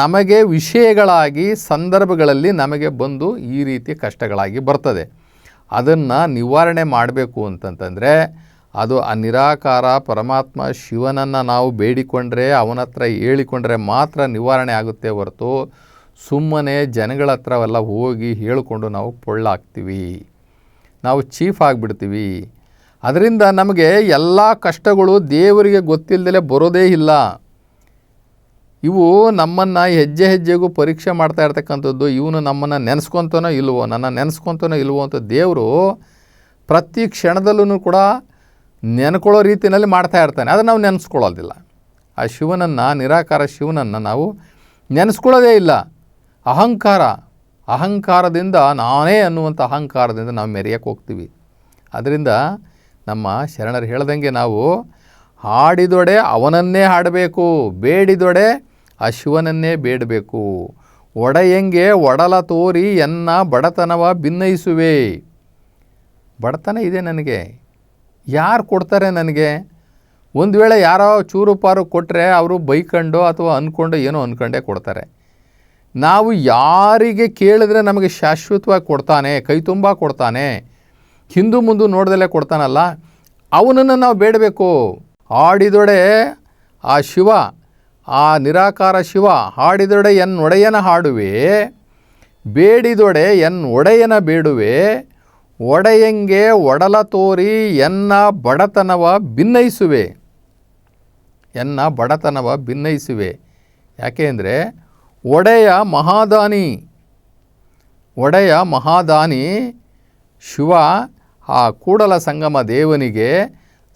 ನಮಗೆ ವಿಷಯಗಳಾಗಿ, ಸಂದರ್ಭಗಳಲ್ಲಿ ನಮಗೆ ಬಂದು ಈ ರೀತಿ ಕಷ್ಟಗಳಾಗಿ ಬರ್ತದೆ. ಅದನ್ನು ನಿವಾರಣೆ ಮಾಡಬೇಕು ಅಂತಂತಂದರೆ, ಅದು ಆ ನಿರಾಕಾರ ಪರಮಾತ್ಮ ಶಿವನನ್ನು ನಾವು ಬೇಡಿಕೊಂಡ್ರೆ ಅವನ ಹತ್ರ ಹೇಳಿಕೊಂಡ್ರೆ ಮಾತ್ರ ನಿವಾರಣೆ ಆಗುತ್ತೆ ಹೊರತು ಸುಮ್ಮನೆ ಜನಗಳ ಹತ್ರವೆಲ್ಲ ಹೋಗಿ ಹೇಳಿಕೊಂಡು ನಾವು ಪೊಳ್ಳಾಗ್ತೀವಿ ನಾವು ಚೀಫ್ ಆಗಿಬಿಡ್ತೀವಿ. ಅದರಿಂದ ನಮಗೆ ಎಲ್ಲ ಕಷ್ಟಗಳು ದೇವರಿಗೆ ಗೊತ್ತಿಲ್ಲದೆ ಬರೋದೇ ಇಲ್ಲ. ಇವು ನಮ್ಮನ್ನು ಹೆಜ್ಜೆ ಹೆಜ್ಜೆಗೂ ಪರೀಕ್ಷೆ ಮಾಡ್ತಾ ಇರ್ತಕ್ಕಂಥದ್ದು, ಇವನು ನಮ್ಮನ್ನು ನೆನೆಸ್ಕೊತಾನೋ ಇಲ್ವೋ, ನನ್ನ ನೆನೆಸ್ಕೊತಾನೋ ಇಲ್ವೋ ಅಂತ ದೇವರು ಪ್ರತಿ ಕ್ಷಣದಲ್ಲೂ ಕೂಡ ನೆನ್ಕೊಳ್ಳೋ ರೀತಿಯಲ್ಲಿ ಮಾಡ್ತಾ ಇರ್ತಾನೆ. ಅದನ್ನು ನಾವು ನೆನೆಸ್ಕೊಳ್ಳೋದಿಲ್ಲ. ಆ ಶಿವನನ್ನು, ನಿರಾಕಾರ ಶಿವನನ್ನು ನಾವು ನೆನೆಸ್ಕೊಳ್ಳೋದೇ ಇಲ್ಲ. ಅಹಂಕಾರ, ಅಹಂಕಾರದಿಂದ ನಾನೇ ಅನ್ನುವಂಥ ಅಹಂಕಾರದಿಂದ ನಾವು ಮೆರೆಯಕ್ಕೆ ಹೋಗ್ತೀವಿ. ಅದರಿಂದ ನಮ್ಮ ಶರಣರು ಹೇಳ್ದಂಗೆ ನಾವು ಹಾಡಿದೊಡೆ ಅವನನ್ನೇ ಹಾಡಬೇಕು, ಬೇಡಿದೊಡೆ ಆ ಶಿವನನ್ನೇ ಬೇಡಬೇಕು ಒಡೆಯಂಗೆ ಒಡಲ ತೋರಿ ಎನ್ನ ಬಡತನವ ಭಿನ್ನಯಿಸುವೆ ಬಡತನ ಇದೆ ನನಗೆ. ಯಾರು ಕೊಡ್ತಾರೆ ನನಗೆ? ಒಂದು ವೇಳೆ ಯಾರೋ ಚೂರು ಪಾರು ಕೊಟ್ಟರೆ ಅವರು ಬೈಕೊಂಡು ಅಥವಾ ಅಂದ್ಕೊಂಡು ಏನೋ ಅಂದ್ಕೊಂಡೇ ಕೊಡ್ತಾರೆ. ನಾವು ಯಾರಿಗೆ ಕೇಳಿದ್ರೆ ನಮಗೆ ಶಾಶ್ವತವಾಗಿ ಕೊಡ್ತಾನೆ, ಕೈ ತುಂಬ ಕೊಡ್ತಾನೆ, ಹಿಂದೂ ಮುಂದೆ ನೋಡ್ದಲ್ಲೇ ಕೊಡ್ತಾನಲ್ಲ, ಅವನನ್ನು ನಾವು ಬೇಡಬೇಕು. ಹಾಡಿದೊಡೆ ಆ ಶಿವ, ಆ ನಿರಾಕಾರ ಶಿವ, ಹಾಡಿದೊಡೆ ಎನ್ ಒಡೆಯನ ಹಾಡುವೆ, ಬೇಡಿದೊಡೆ ಎನ್ ಒಡೆಯನ ಬೇಡುವೆ, ಒಡೆಯಂಗೆ ಒಡಲ ತೋರಿ ಎನ್ನ ಬಡತನವ ಭಿನ್ನಯಿಸುವೆ ಎನ್ನ ಬಡತನವ ಭಿನ್ನಯಿಸುವೆ ಯಾಕೆ ಅಂದರೆ ಒಡೆಯ ಮಹಾದಾನಿ. ಒಡೆಯ ಮಹಾದಾನಿ ಶಿವ ಆ ಕೂಡಲ ಸಂಗಮ ದೇವನಿಗೆ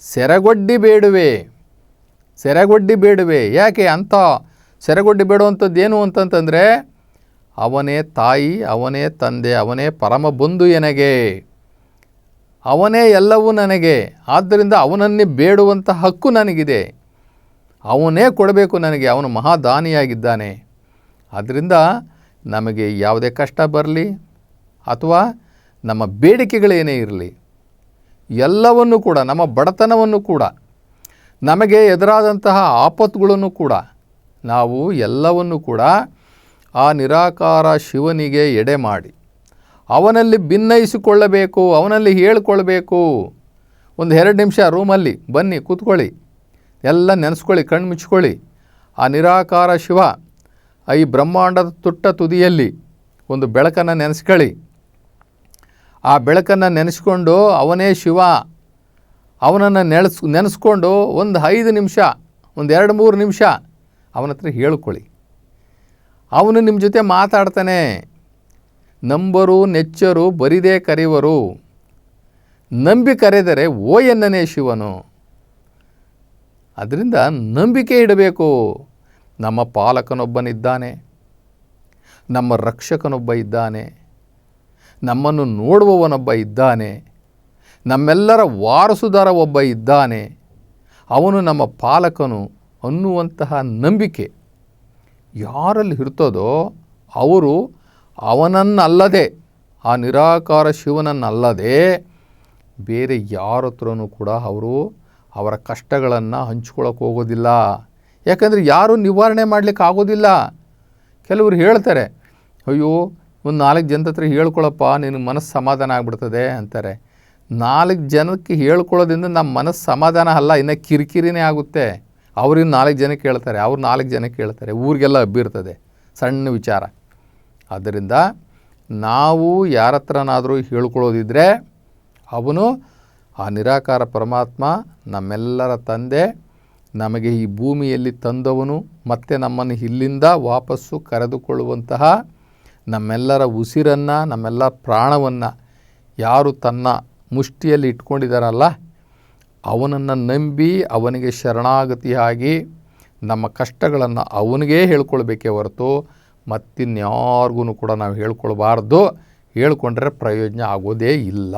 ಸೆರಗೊಡ್ಡಿ ಬೇಡುವೆ. ಸೆರಗೊಡ್ಡಿ ಬೇಡುವೆ. ಯಾಕೆ ಅಂಥ ಸೆರಗೊಡ್ಡಿ ಬೇಡುವಂಥದ್ದು ಏನು ಅಂತಂತಂದರೆ ಅವನೇ ತಾಯಿ, ಅವನೇ ತಂದೆ, ಅವನೇ ಪರಮ ಬಂಧು ಎನಗೆ. ಅವನೇ ಎಲ್ಲವೂ ನನಗೆ. ಆದ್ದರಿಂದ ಅವನನ್ನೇ ಬೇಡುವಂಥ ಹಕ್ಕು ನನಗಿದೆ. ಅವನೇ ಕೊಡಬೇಕು ನನಗೆ. ಅವನು ಮಹಾದಾನಿಯಾಗಿದ್ದಾನೆ. ಆದ್ದರಿಂದ ನಮಗೆ ಯಾವುದೇ ಕಷ್ಟ ಬರಲಿ ಅಥವಾ ನಮ್ಮ ಬೇಡಿಕೆಗಳೇನೇ ಇರಲಿ, ಎಲ್ಲವನ್ನು ಕೂಡ, ನಮ್ಮ ಬಡತನವನ್ನು ಕೂಡ, ನಮಗೆ ಎದುರಾದಂತಹ ಆಪತ್ತುಗಳನ್ನು ಕೂಡ, ನಾವು ಎಲ್ಲವನ್ನು ಕೂಡ ಆ ನಿರಾಕಾರ ಶಿವನಿಗೆ ಎಡೆ ಮಾಡಿ, ಅವನಲ್ಲಿ ಭಿನ್ನಯಿಸಿಕೊಳ್ಳಬೇಕು ಅವನಲ್ಲಿ ಹೇಳಿಕೊಳ್ಬೇಕು. ಒಂದು ಎರಡು ನಿಮಿಷ ರೂಮಲ್ಲಿ ಬನ್ನಿ, ಕೂತ್ಕೊಳ್ಳಿ, ಎಲ್ಲ ನೆನೆಸ್ಕೊಳ್ಳಿ ಕಣ್ಣು ಮುಚ್ಕೊಳ್ಳಿ ಆ ನಿರಾಕಾರ ಶಿವ ಈ ಬ್ರಹ್ಮಾಂಡದ ತುಟ್ಟ ತುದಿಯಲ್ಲಿ ಒಂದು ಬೆಳಕನ್ನು ನೆನೆಸ್ಕೊಳ್ಳಿ. ಆ ಬೆಳಕನ್ನು ನೆನೆಸ್ಕೊಂಡು ಅವನೇ ಶಿವ. ಅವನನ್ನು ನೆನೆಸ್ ನೆನೆಸ್ಕೊಂಡು ಒಂದು ಐದು ನಿಮಿಷ, ಒಂದು ಎರಡು ಮೂರು ನಿಮಿಷ ಅವನ ಹತ್ರ ಹೇಳ್ಕೊಳ್ಳಿ. ಅವನು ನಿಮ್ಮ ಜೊತೆ ಮಾತಾಡ್ತಾನೆ. ನಂಬರು, ನೆಚ್ಚರು, ಬರಿದೇ ಕರೆಯುವರು. ನಂಬಿ ಕರೆದರೆ ಓ ಎನ್ನನೇ ಶಿವನು. ಅದರಿಂದ ನಂಬಿಕೆ ಇಡಬೇಕು. ನಮ್ಮ ಪಾಲಕನೊಬ್ಬನಿದ್ದಾನೆ, ನಮ್ಮ ರಕ್ಷಕನೊಬ್ಬ ಇದ್ದಾನೆ, ನಮ್ಮನ್ನು ನೋಡುವವನೊಬ್ಬ ಇದ್ದಾನೆ, ನಮ್ಮೆಲ್ಲರ ವಾರಸುದಾರ ಒಬ್ಬ ಇದ್ದಾನೆ. ಅವನು ನಮ್ಮ ಪಾಲಕನು ಅನ್ನುವಂತಹ ನಂಬಿಕೆ ಯಾರಲ್ಲಿ ಇರ್ತದೋ ಅವರು ಅವನನ್ನಲ್ಲದೆ, ಆ ನಿರಾಕಾರ ಶಿವನನ್ನಲ್ಲದೆ ಬೇರೆ ಯಾರತ್ರನೂ ಕೂಡ ಅವರು ಅವರ ಕಷ್ಟಗಳನ್ನು ಹಂಚ್ಕೊಳ್ಳೋಕೆ ಹೋಗೋದಿಲ್ಲ. ಯಾಕಂದರೆ ಯಾರೂ ನಿವಾರಣೆ ಮಾಡಲಿಕ್ಕೆ ಆಗೋದಿಲ್ಲ. ಕೆಲವರು ಹೇಳ್ತಾರೆ, ಅಯ್ಯೋ ಒಂದು ನಾಲ್ಕು ಜನದ ಹತ್ರ ಹೇಳ್ಕೊಳಪ್ಪ ನಿನ್ನ ಮನಸ್ಸು ಸಮಾಧಾನ ಆಗ್ಬಿಡ್ತದೆ ಅಂತಾರೆ. ನಾಲ್ಕು ಜನಕ್ಕೆ ಹೇಳ್ಕೊಳ್ಳೋದ್ರಿಂದ ನಮ್ಮ ಮನಸ್ಸು ಸಮಾಧಾನ ಅಲ್ಲ, ಇನ್ನು ಕಿರಿಕಿರಿನೇ ಆಗುತ್ತೆ. ಅವ್ರಿನ್ನ ನಾಲ್ಕು ಜನಕ್ಕೆ ಹೇಳ್ತಾರೆ, ಅವ್ರು ನಾಲ್ಕು ಜನಕ್ಕೆ ಹೇಳ್ತಾರೆ, ಊರಿಗೆಲ್ಲ ಹಬ್ಬಿರ್ತದೆ ಸಣ್ಣ ವಿಚಾರ. ಆದ್ದರಿಂದ ನಾವು ಯಾರ ಹತ್ರನಾದರೂ ಹೇಳ್ಕೊಳ್ಳೋದಿದ್ದರೆ ಅವನು ಆ ನಿರಾಕಾರ ಪರಮಾತ್ಮ ನಮ್ಮೆಲ್ಲರ ತಂದೆ ನಮಗೆ ಈ ಭೂಮಿಯಲ್ಲಿ ತಂದವನು ಮತ್ತೆ ನಮ್ಮನ್ನು ಇಲ್ಲಿಂದ ವಾಪಸ್ಸು ಕರೆದುಕೊಳ್ಳುವಂತಹ ನಮ್ಮೆಲ್ಲರ ಉಸಿರನ್ನು, ನಮ್ಮೆಲ್ಲ ಪ್ರಾಣವನ್ನು ಯಾರು ತನ್ನ ಮುಷ್ಟಿಯಲ್ಲಿ ಇಟ್ಕೊಂಡಿದ್ದಾರಲ್ಲ, ಅವನನ್ನು ನಂಬಿ ಅವನಿಗೆ ಶರಣಾಗತಿಯಾಗಿ ನಮ್ಮ ಕಷ್ಟಗಳನ್ನು ಅವನಿಗೇ ಹೇಳ್ಕೊಳ್ಬೇಕೇ ಹೊರತು ಮತ್ತಿನ್ಯಾರಿಗೂ ಕೂಡ ನಾವು ಹೇಳ್ಕೊಳ್ಬಾರ್ದು. ಹೇಳ್ಕೊಂಡ್ರೆ ಪ್ರಯೋಜನ ಆಗೋದೇ ಇಲ್ಲ.